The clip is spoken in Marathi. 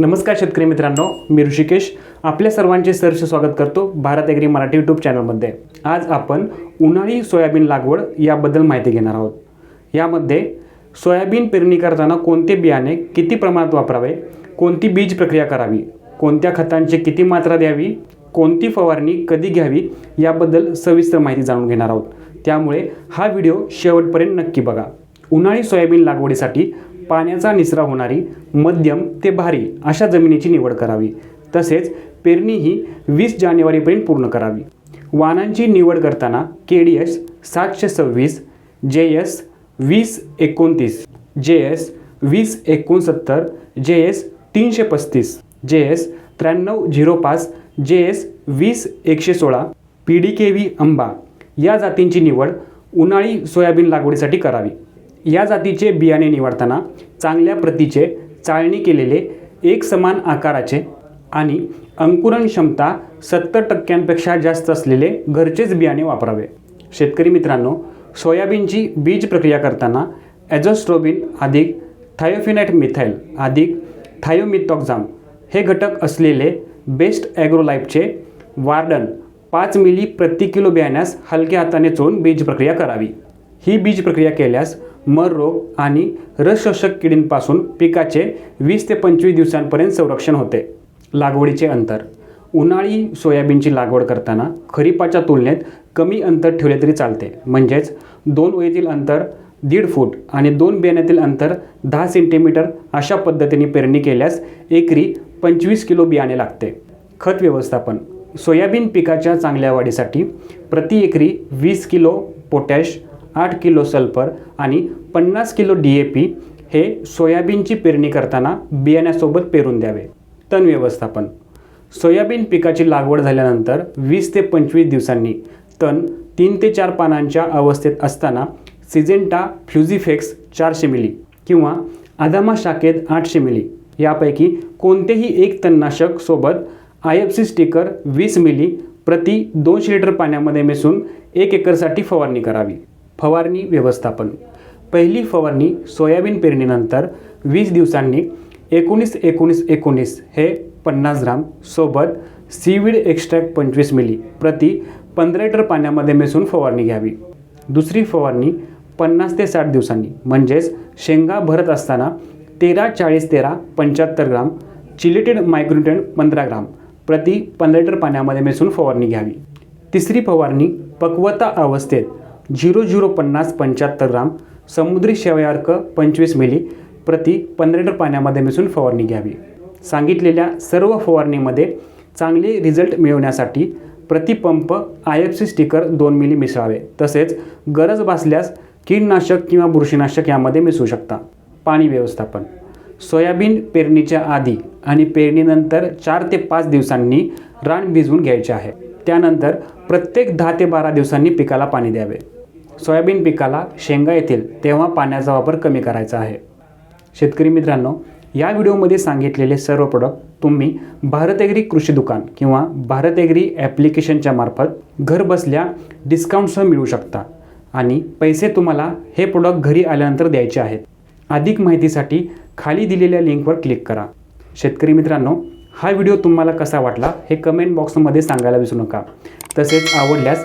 नमस्कार शेतकरी मित्रांनो मी ऋषिकेश. आपल्या सर्वांचे सहर्ष स्वागत करतो भारत एग्री मराठी यूट्यूब चॅनलमध्ये. आज आपण उन्हाळी सोयाबीन लागवड याबद्दल माहिती घेणार आहोत. यामध्ये सोयाबीन पेरणी करताना कोणते बियाणे किती प्रमाणात वापरावे कोणती बीज प्रक्रिया करावी कोणत्या खतांची किती मात्रा द्यावी कोणती फवारणी कधी घ्यावी याबद्दल सविस्तर माहिती जाणून घेणार आहोत. त्यामुळे हा व्हिडिओ शेवटपर्यंत नक्की बघा. उन्हाळी सोयाबीन लागवडीसाठी पाण्याचा निचरा होणारी मध्यम ते भारी अशा जमिनीची निवड करावी. तसेच पेरणी ही वीस जानेवारीपर्यंत पूर्ण करावी. वाणांची निवड करताना के डी एस सातशे सव्वीस जे एस वीस एकोणतीस जे एस वीस एकोणसत्तर जे एस तीनशे पस्तीस जे एस त्र्याण्णव झिरो पाच जे एस वीस एकशे सोळा पी डी के व्ही आंबा या जातींची निवड उन्हाळी सोयाबीन लागवडीसाठी करावी. या जातीचे बियाणे निवडताना चांगल्या प्रतीचे चाळणी केलेले एक समान आकाराचे आणि अंकुरण क्षमता सत्तर टक्क्यांपेक्षा जास्त असलेले घरचेच बियाणे वापरावे. शेतकरी मित्रांनो सोयाबीनची बीज प्रक्रिया करताना ॲझोस्ट्रोबिन अधिक थायोफिनाइट मिथाईल अधिक थायोमिथॉक्झाम हे घटक असलेले बेस्ट ॲग्रोलाईफचे वार्डन पाच मिली प्रति किलो बियाण्यास हलक्या हाताने चोळून बीज प्रक्रिया करावी. ही बीज प्रक्रिया केल्यास मर रोग आणि रसशोषक किडींपासून पिकाचे वीस ते पंचवीस दिवसांपर्यंत संरक्षण होते. लागवडीचे अंतर. उन्हाळी सोयाबीनची लागवड करताना खरीपाच्या तुलनेत कमी अंतर ठेवले तरी चालते. म्हणजेच दोन ओळीतील अंतर दीड फूट आणि दोन बियाण्यातील अंतर दहा सेंटीमीटर अशा पद्धतीने पेरणी केल्यास एकरी पंचवीस किलो बियाणे लागते. खत व्यवस्थापन. सोयाबीन पिकाच्या चांगल्या वाढीसाठी प्रति एकरी वीस किलो पोटॅश आठ किलो सल्फर आणि पन्नास किलो डी ए पी हे सोयाबीनची पेरणी करताना बियाण्यासोबत पेरून द्यावे. तण व्यवस्थापन. सोयाबीन पिकाची लागवड झाल्यानंतर वीस ते पंचवीस दिवसांनी तण तीन ते चार पानांच्या अवस्थेत असताना सिजेंटा फ्युझिफेक्स चारशे मिली किंवा आदामा शाखेत आठशे मिली यापैकी कोणतेही एक तणनाशक सोबत आय एफ सी स्टिकर वीस मिली प्रति दोनशे लिटर पाण्यामध्ये मिसळून एक एकरसाठी फवारणी करावी. फवारणी व्यवस्थापन. पहिली फवारणी सोयाबीन पेरणीनंतर वीस दिवसांनी एकोणीस एकोणीस एकोणीस हे पन्नास ग्राम सोबत सीविड एक्स्ट्रॅक्ट पंचवीस मिली प्रति पंधरा लिटर पाण्यामध्ये मिसळून फवारणी घ्यावी. दुसरी फवारणी पन्नास ते साठ दिवसांनी म्हणजेच शेंगा भरत असताना तेरा चाळीस तेरा पंच्याहत्तर ग्राम चिलिटेड मायक्रोटेन पंधरा ग्राम प्रति पंधरा लिटर पाण्यामध्ये मिसळून फवारणी घ्यावी. तिसरी फवारणी पक्वता अवस्थेत झिरो झिरो पन्नास पंच्याहत्तर ग्राम समुद्री शेवयार्क पंचवीस मिली प्रति पंधरा लिटर पाण्यामध्ये मिसळून फवारणी घ्यावी. सांगितलेल्या सर्व फवारणीमध्ये चांगले रिझल्ट मिळवण्यासाठी प्रतिपंप आय एफ सी स्टिकर दोन मिली मिसळावे. तसेच गरज भासल्यास कीडनाशक किंवा बुरशीनाशक यामध्ये मिसळू शकता. पाणी व्यवस्थापन. सोयाबीन पेरणीच्या आधी आणि पेरणीनंतर चार ते पाच दिवसांनी रान भिजवून घ्यायचे आहे. त्यानंतर प्रत्येक दहा ते बारा दिवसांनी पिकाला पाणी द्यावे. सोयाबीन पिकाला शेंगा येतील तेव्हा पाण्याचा वापर कमी करायचा आहे. शेतकरी मित्रांनो या व्हिडिओमध्ये सांगितलेले सर्व प्रोडक्ट तुम्ही भारत एग्री कृषी दुकान किंवा भारत एग्री ॲप्लिकेशनच्या मार्फत घरबसल्या डिस्काउंटसह मिळू शकता आणि पैसे तुम्हाला हे प्रोडक्ट घरी आल्यानंतर द्यायचे आहेत. अधिक माहितीसाठी खाली दिलेल्या लिंकवर क्लिक करा. शेतकरी मित्रांनो हा व्हिडिओ तुम्हाला कसा वाटला हे कमेंट बॉक्समध्ये सांगायला विसरू नका. तसेच आवडल्यास